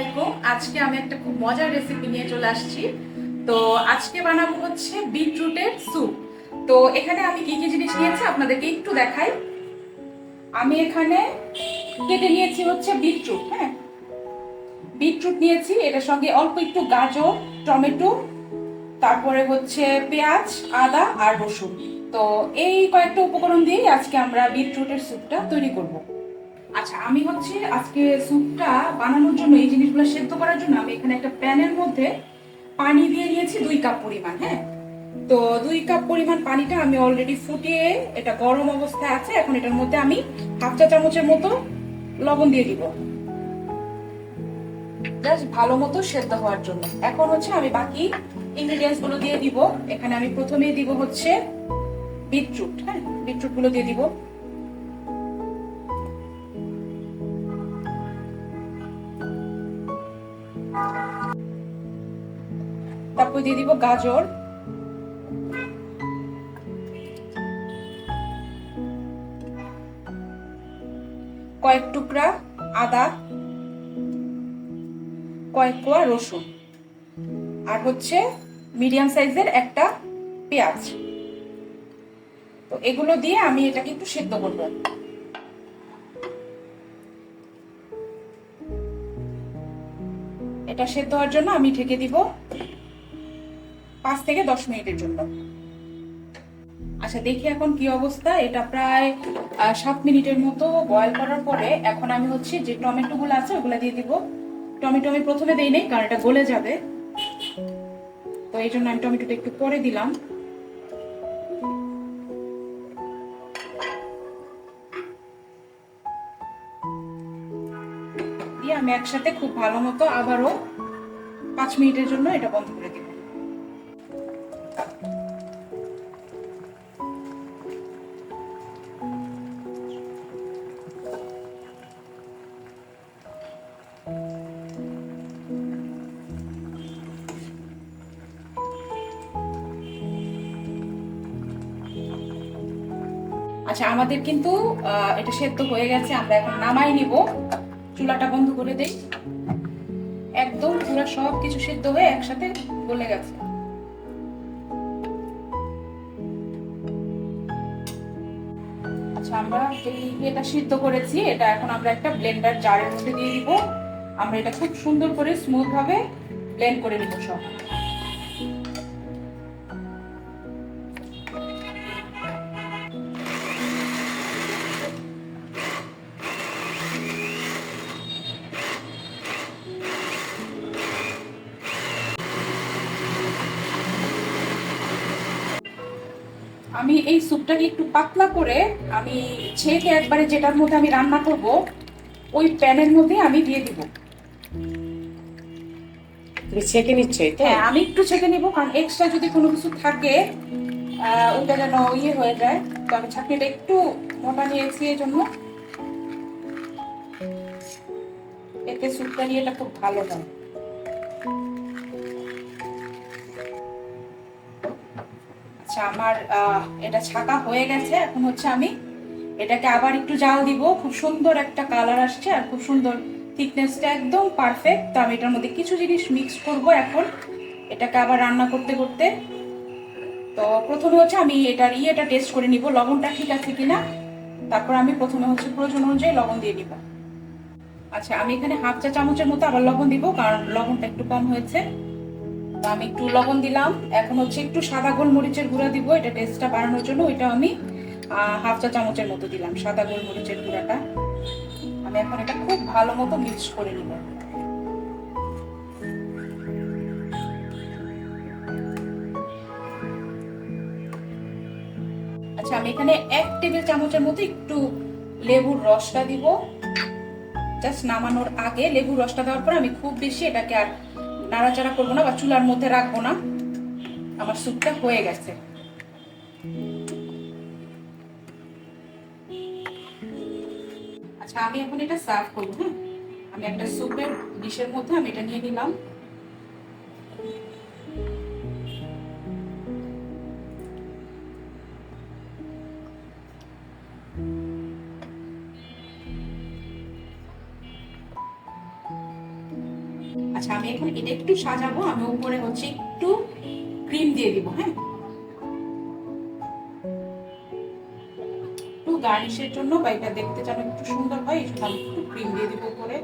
আলাইকুম। আজকে আমি একটা খুব মজার রেসিপি নিয়ে চলে আসছি। তো আজকে বানাবো হচ্ছে বিটরুটের স্যুপ তো এখানে আমি কি কি জিনিস নিয়েছি আপনাদেরকে একটু দেখাই। আমি এখানে কেটে নিয়েছি হচ্ছে বিটরুট হ্যাঁ? বিটরুট নিয়েছি, এটার সঙ্গে অল্প একটু গাজর, টমেটো, তারপরে হচ্ছে পেঁয়াজ, আদা আর রসুন। তো এই কয়েকটা উপকরণ দিয়েই আজকে আমরা বিটরুটের স্যুপটা তৈরি করব। আচ্ছা আমি হচ্ছে আজকে স্যুপটা বানানোর জন্য এই জিনিসগুলো সেদ্ধ করার জন্য আমি এখানে একটা প্যানের মধ্যে পানি দিয়ে নিয়েছি দুই কাপ পরিমাণ হ্যাঁ? তো দুই কাপ পরিমাণ পানিটা আমি অলরেডি ফুটিয়ে এটা গরম অবস্থায় আছে, এখন এটার মধ্যে আমি হাফ চা চামচের মতো লবণ দিয়ে দিব। জাস্ট ভালো মতো সেদ্ধ হওয়ার জন্য। এখন হচ্ছে আমি বাকি ইনগ্রেডিয়েন্টসগুলো দিয়ে দিব। এখানে আমি প্রথমে দিব হচ্ছে বিটরুট হ্যাঁ? বিটরুটগুলো দিয়ে দিব। তারপর দিয়ে দিব গাজর। কয়েক টুকরা আদা, কয়েক কোয়া রসুন। আর হচ্ছে মিডিয়াম সাইজের একটা পেঁয়াজ। তো এগুলো দিয়ে আমি এটাকে একটু সেদ্ধ করব। এটা সেদ্ধ হওয়ার জন্য আমি ঢেকে দিব পাঁচ থেকে দশ মিনিটের জন্য। আচ্ছা দেখি এখন কি অবস্থা। এটা প্রায় সাত মিনিটের মতো বয়েল করার পরে এখন আমি হচ্ছে যে টমেটো গুলো আছে ওগুলো দিয়ে দিব। টমেটো আমি প্রথমে দেই নাই, কারণ এটা গলে যাবে। তো এই জন্য আমি টমেটোটা একটু পরে দিলাম। দিয়ে আমি একসাথে খুব ভালো মতো আবারও পাঁচ মিনিটের জন্য এটা বন্ধ করে দিব। আচ্ছা আমাদের কিন্তু এটা সেদ্ধ হয়ে গেছে, আমরা এখন নামাই নিব। চুলাটা বন্ধ করে দেই। একদম পুরো সব কিছু সেদ্ধ হয়ে একসাথে গলে গেছে। আচ্ছা আমরা এই এটা সিদ্ধ করেছি, এটা এখন আমরা একটা ব্লেন্ডার জারের মধ্যে দিয়ে দিব। আমরা এটা খুব সুন্দর করে স্মুথ ভাবে ব্লেন্ড করে নিব সব। আমি এই স্যুপটাকে একটু পাতলা করে আমি ছেঁকে একবারে যেটার মধ্যে আমি রান্না করব ওই প্যানের মধ্যে আমি দিয়ে দিব। তুমি ছেঁকে নিচ্ছই তো হ্যাঁ আমি একটু ছেঁকে নিব কারণ এক্সট্রা যদি কোনো কিছু থাকে ওইটা যেন ইয়ে হয়ে যায়। তো আমি ছাঁকনিটা একটু মোটা নিয়েছি এই জন্য এতে স্যুপটা নিয়ে এটা খুব ভালো হয়। আচ্ছা আমার এটা ছাকা হয়ে গেছে, এখন হচ্ছে আমি এটাকে আবার একটু জাল দিব। খুব সুন্দর একটা কালার আসছে আর খুব সুন্দর থিকনেসটা একদম পারফেক্ট তো আমি এটার মধ্যে কিছু জিনিস মিক্স করব এখন, এটাকে আবার রান্না করতে করতে। তো প্রথমে হচ্ছে আমি এটার ইয়েটা টেস্ট করে নিব, লবণটা ঠিক আছে কিনা। তারপর আমি প্রথমে হচ্ছে প্রয়োজন অনুযায়ী লবণ দিয়ে দিব। আচ্ছা আমি এখানে হাফ চা চামচের মতো আবার লবণ দিব, কারণ লবণটা একটু কম হয়েছে। আমি একটু লবণ দিলাম। এখন হচ্ছে একটু সাদা গোলমরিচের গুঁড়া দিব, এটা টেস্টটা বাড়ানোর জন্য। ওইটা আমি হাফ চা চামচের মতো দিলাম, সাদা গোলমরিচের গুঁড়াটা। আমি এখন এটা খুব ভালো মতো মিক্স করে নিব। আচ্ছা আমি এখানে এক টেবিল চামচের মতো একটু লেবুর রসটা দিব। জাস্ট নামানোর আগে লেবুর রসটা দেওয়ার পর আমি খুব বেশি এটাকে আর নাড়াচাড়া করব না বা চুলার মধ্যে রাখব না। আমার স্যুপটা হয়ে গেছে। আচ্ছা আমি এখন এটা সার্ভ করব হ্যাঁ? আমি একটা স্যুপের ডিশের মধ্যে আমি এটা নিয়ে নিলাম। আচ্ছা আমি এখন এটা একটু সাজাবো, আমি উপরে হচ্ছে একটু ক্রিম দিয়ে দিব হ্যাঁ? একটু গার্নিশের জন্য বা এটা দেখতে যেন একটু সুন্দর হয়, এই আমি একটু ক্রিম দিয়ে দিব উপরে।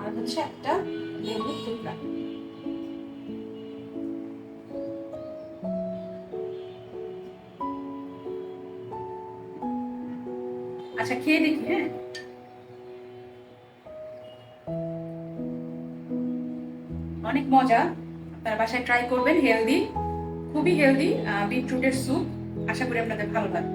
আর হচ্ছে একটা লেবুর টুকরা। আচ্ছা খেয়ে দেখি হ্যাঁ? অনেক মজা। আপনারা বাসায় ট্রাই করবেন হেলদি খুবই হেলদি বিটরুটের স্যুপ আশা করি আপনাদের ভালো লাগবে।